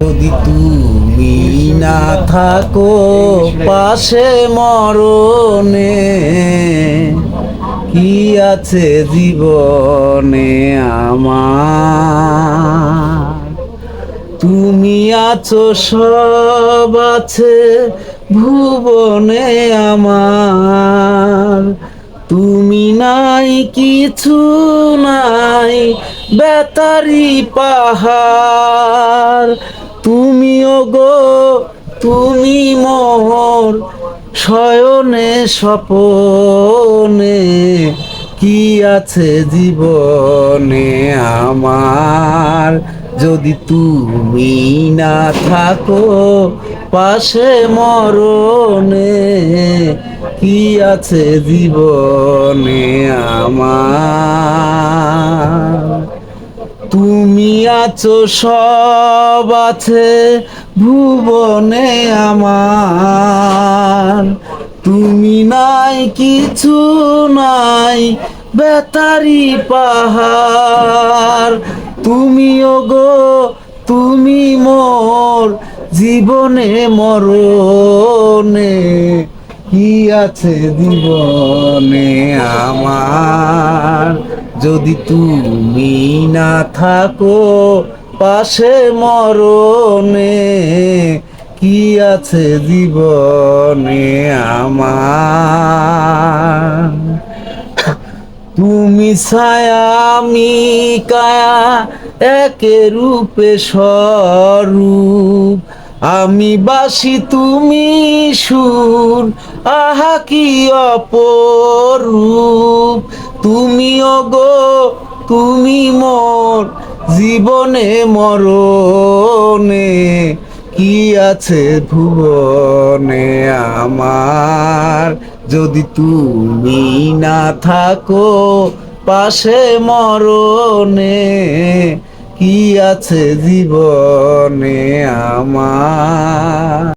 যদি তুমি না থাকো, পাশে মরণে কি আছে জীবনে আমার? তুমি আছো, সব আছে ভুবনে আমার। তুমি নাই, কিছু নাই, বেতারি পাহাড়। তুমিও গো তুমি মোর শয়নে স্বপনে, কি আছে জীবনে আমার? যদি তুমি না থাকো পাশে মরণে, কি আছে জীবনে আমার? আছো, সব আছে, ভুবনে আমার। তুমি নাই, কিছু নাই, বেতারি পাহাড়। তুমিও গো তুমি মোর, জীবনে মরণে, কি আছে জীবনে আমার? যদি তুমি না থাকো, পাশে মরণে কি আছে জীবনে আমার? তুমি ছায়া, আমি কায়া, একে রূপে স্বরূপ। আমি বাসি, তুমি সুর, আহা কি অপরূপ। তুমি গো, তুমি মোর জীবনে মরণে, কি আছে ভুবনে আমার? যদি তুমি না থাকো পাশে মরণে, কি আছে জীবনে আমার?